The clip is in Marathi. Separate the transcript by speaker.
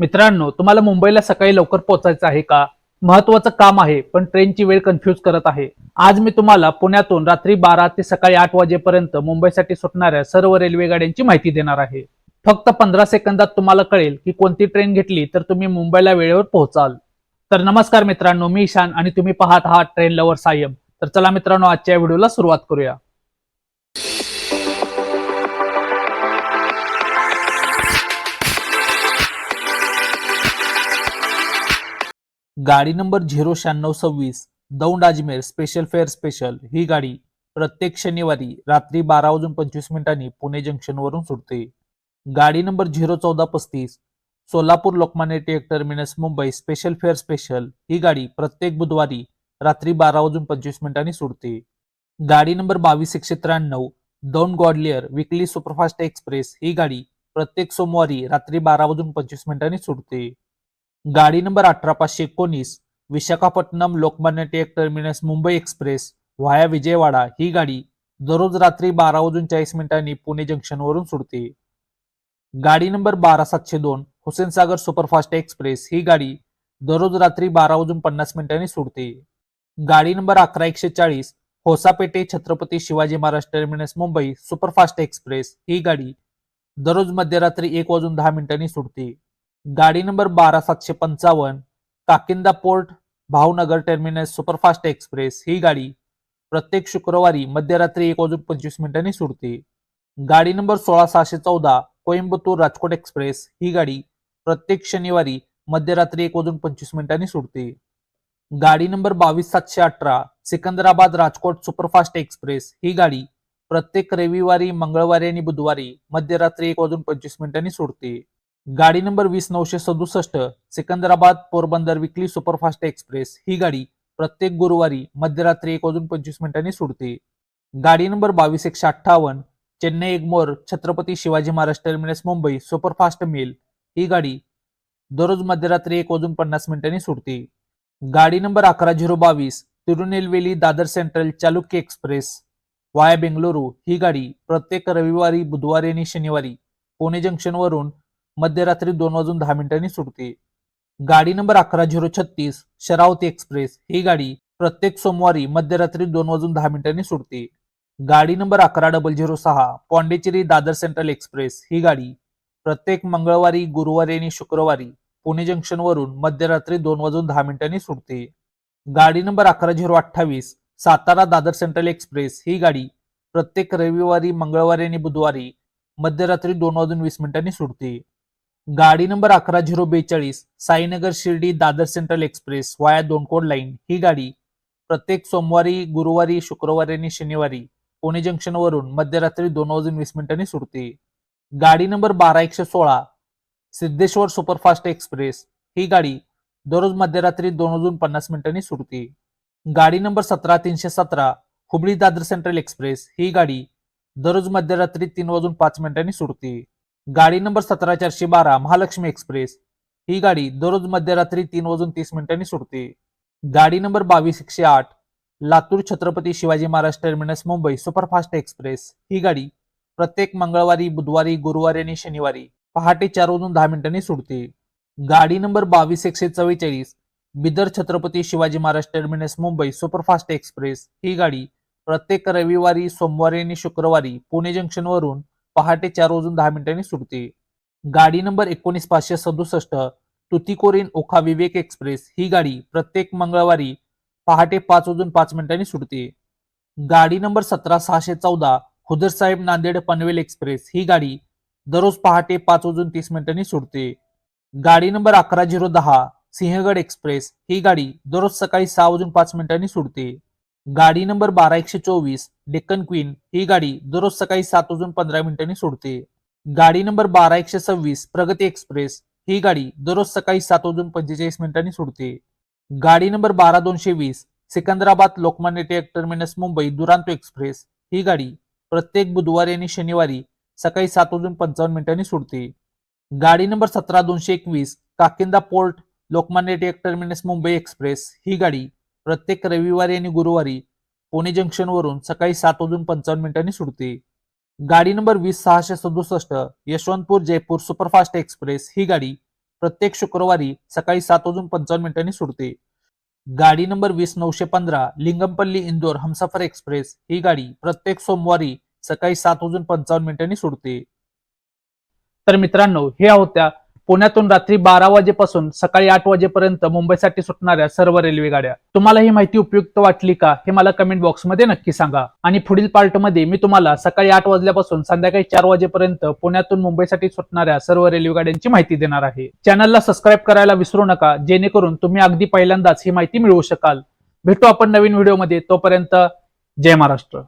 Speaker 1: मित्रांनो तुम्हाला मुंबईला सकाळी लवकर पोहोचायचं आहे का? महत्वाचं काम आहे पण ट्रेनची वेळ कन्फ्यूज करत आहे. आज मी तुम्हाला पुण्यातून रात्री बारा ते सकाळी आठ वाजेपर्यंत मुंबईसाठी सुटणाऱ्या सर्व रेल्वे गाड्यांची माहिती देणार आहे. फक्त पंधरा सेकंदात तुम्हाला कळेल की कोणती ट्रेन घेतली तर तुम्ही मुंबईला वेळेवर पोहोचाल. तर नमस्कार मित्रांनो मी ईशान आणि तुम्ही पाहत आहात ट्रेन लवर सायम. तर चला मित्रांनो आजच्या व्हिडिओला सुरुवात करूया. गाडी नंबर झिरो शहाण्णव सव्वीस Daund Ajmer special fare special ही गाडी प्रत्येक शनिवारी रात्री बारा वाजून पंचवीस मिनिटांनी पुणे जंक्शनवरून सुटते. गाडी नंबर झिरो चौदा पस्तीस Solapur Lokmanya Tilak terminus Mumbai special fare special ही गाडी प्रत्येक बुधवारी रात्री बारा वाजून पंचवीस मिनिटांनी सुटते. गाडी नंबर बावीस एकशे त्र्याण्णव दौंड गॉडलियर विकली सुपरफास्ट एक्सप्रेस ही गाडी प्रत्येक सोमवारी रात्री बारा वाजून पंचवीस मिनिटांनी सुटते. गाडी नंबर अठरा पाचशे एकोणीस Visakhapatnam Lokmanya Tilak terminus Mumbai express via Vijayawada ही गाडी दररोज रात्री बारा वाजून चाळीस मिनिटांनी पुणे जंक्शनवरून सुटते. गाडी नंबर बारा सातशे दोन हुसेन सागर सुपरफास्ट एक्सप्रेस ही गाडी दररोज रात्री बारा वाजून पन्नास मिनिटांनी सुटते. गाडी नंबर अकरा एकशे चाळीस Hosapete Chhatrapati Shivaji Maharaj terminus Mumbai superfast express ही गाडी दररोज मध्यरात्री एक वाजून दहा मिनिटांनी सुटते. गाडी नंबर बारा सातशे पंचावन्न Kakinada port Bhavnagar terminus superfast express ही गाडी प्रत्येक शुक्रवारी मध्यरात्री एक वाजून पंचवीस मिनिटांनी सुटते. गाडी नंबर सोळा सहाशे चौदा कोइंबतूर राजकोट एक्सप्रेस ही गाडी प्रत्येक शनिवारी मध्यरात्री एक वाजून पंचवीस मिनिटांनी सुटते. गाडी नंबर बावीस सातशे अठरा सिकंदराबाद राजकोट सुपरफास्ट एक्सप्रेस ही गाडी प्रत्येक रविवारी मंगळवारी आणि बुधवारी मध्यरात्री एक वाजून पंचवीस मिनिटांनी सुटते. गाडी नंबर वीस नऊशे सदुसष्ट Secunderabad Porbandar weekly superfast express. ही गाडी प्रत्येक गुरुवारी मध्यरात्री एक वाजून पंचवीस मिनिटांनी सुटते. गाडी नंबर बावीस एकशे अठ्ठावन्न Chennai Egmore Chhatrapati Shivaji Maharaj terminus Mumbai superfast mail. ही गाडी दररोज मध्यरात्री एक वाजून पन्नास मिनिटांनी सुटते. गाडी नंबर अकरा झिरो बावीस Tirunelveli Dadar central Chalukya express. Via Bengaluru. ही गाडी प्रत्येक रविवारी बुधवारी आणि शनिवारी पुणे जंक्शनवरून मध्यरात्री दोन वाजून दहा मिनिटांनी सुटते. गाडी नंबर अकरा झिरो छत्तीस शरावती एक्सप्रेस ही गाडी प्रत्येक सोमवारी मध्यरात्री दोन वाजून दहा मिनिटांनी सुटते. गाडी नंबर अकरा डबल झिरो सहा पॉंडेचेरी दादर सेंट्रल एक्सप्रेस ही गाडी प्रत्येक मंगळवारी गुरुवारी आणि शुक्रवारी पुणे जंक्शनवरून मध्यरात्री दोन वाजून दहा मिनिटांनी सुटते. गाडी नंबर अकरा झिरो अठ्ठावीस सातारा दादर सेंट्रल एक्सप्रेस ही गाडी प्रत्येक रविवारी मंगळवारी आणि बुधवारी मध्यरात्री दोन वाजून वीस मिनिटांनी सुटते. गाडी नंबर अकरा झिरो बेचाळीस Sainagar Shirdi Dadar central express via दोनकोड line. ही गाडी प्रत्येक सोमवारी गुरुवारी शुक्रवारी आणि शनिवारी पुणे जंक्शनवरून मध्यरात्री दोन वाजून वीस मिनिटांनी सुटते. गाडी नंबर बारा एकशे सोळा सिद्धेश्वर सुपरफास्ट एक्सप्रेस. ही गाडी दररोज मध्यरात्री दोन वाजून पन्नास मिनिटांनी सुटते. गाडी नंबर सतरा तीनशे सतरा हुबळी दादर सेंट्रल एक्सप्रेस. ही गाडी दररोज मध्यरात्री तीन वाजून पाच मिनिटांनी सुटते. गाडी नंबर सतरा चारशे बारा महालक्ष्मी एक्सप्रेस. ही गाडी दररोज मध्यरात्री तीन वाजून तीस मिनिटांनी सुटते. गाडी नंबर बावीस एकशे आठ Latur Chhatrapati Shivaji Maharaj terminus Mumbai superfast express. ही गाडी प्रत्येक मंगळवारी बुधवारी गुरुवारी आणि शनिवारी पहाटे चार वाजून दहा मिनिटांनी सुटते. गाडी नंबर बावीस एकशे चव्वेचाळीस Bidar Chhatrapati Shivaji Maharaj terminus Mumbai superfast express. ही गाडी प्रत्येक रविवारी सोमवारी आणि शुक्रवारी पुणे जंक्शनवरून पहाटे चार वाजून दहा मिनिटांनी सुटते. गाडी नंबर एकोणीस पाचशे सदुसष्ट तुतीकोरीन ओखा विवेक एक्सप्रेस ही गाडी प्रत्येक मंगळवारी पहाटे पाच वाजून पाच मिनिटांनी सुटते. गाडी नंबर सतरा सहाशे चौदा हुदरसाहेब नांदेड पनवेल एक्सप्रेस ही गाडी दररोज पहाटे पाच वाजून तीस मिनिटांनी सुटते. गाडी नंबर अकरा झिरो दहा सिंहगड एक्सप्रेस ही गाडी दररोज सकाळी सहा वाजून पाच मिनिटांनी सुटते. गाडी नंबर बारा एकशे चोवीस डेक्कन क्वीन ही गाडी दररोज सकाळी सात वाजून पंधरा मिनिटांनी सोडते. गाडी नंबर बारा एकशे सव्वीस प्रगती एक्सप्रेस ही गाडी दररोज सकाळी सात वाजून पंचेचाळीस मिनिटांनी सोडते. गाडी नंबर बारा दोनशे वीस सिकंदराबाद लोकमान्य टिळक टर्मिनस मुंबई दुरांतो एक्सप्रेस ही गाडी प्रत्येक बुधवारी आणि शनिवारी सकाळी सात वाजून पंचावन्न मिनिटांनी सोडते. गाडी नंबर सतरा दोनशे एकवीस Kakinada port Lokmanya Tilak terminus Mumbai express ही गाडी प्रत्येक रविवारी आणि गुरुवारी पुणे जंक्शनवरून सकाळी सात वाजून पंचावन्न मिनिटांनी सुटते. गाडी नंबर वीस सहाशे सदुसष्ट यशवंतपूर जयपूर सुपरफास्ट एक्सप्रेस ही गाडी प्रत्येक शुक्रवारी सकाळी सात वाजून पंचावन्न मिनिटांनी सुटते. गाडी नंबर वीस नऊशे पंधरा लिंगमपल्ली इंदोर हमसफर एक्सप्रेस ही गाडी प्रत्येक सोमवारी सकाळी सात वाजून पंचावन्न मिनिटांनी सुटते. तर मित्रांनो ह्या होत्या पुण्यातून रात्री बारा वाजेपासून सकाळी आठ वाजेपर्यंत मुंबईसाठी सुटणाऱ्या सर्व रेल्वे गाड्या तुम्हाला ही माहिती उपयुक्त वाटली का हे मला कमेंट बॉक्समध्ये नक्की सांगा. आणि पुढील पार्टमध्ये मी तुम्हाला सकाळी आठ वाजल्यापासून संध्याकाळी चार वाजेपर्यंत पुण्यातून मुंबईसाठी सुटणाऱ्या सर्व रेल्वे गाड्यांची माहिती देणार आहे. चॅनलला सबस्क्राईब करायला विसरू नका जेणेकरून तुम्ही अगदी पहिल्यांदाच ही माहिती मिळवू शकाल. भेटू आपण नवीन व्हिडिओमध्ये तोपर्यंत जय महाराष्ट्र.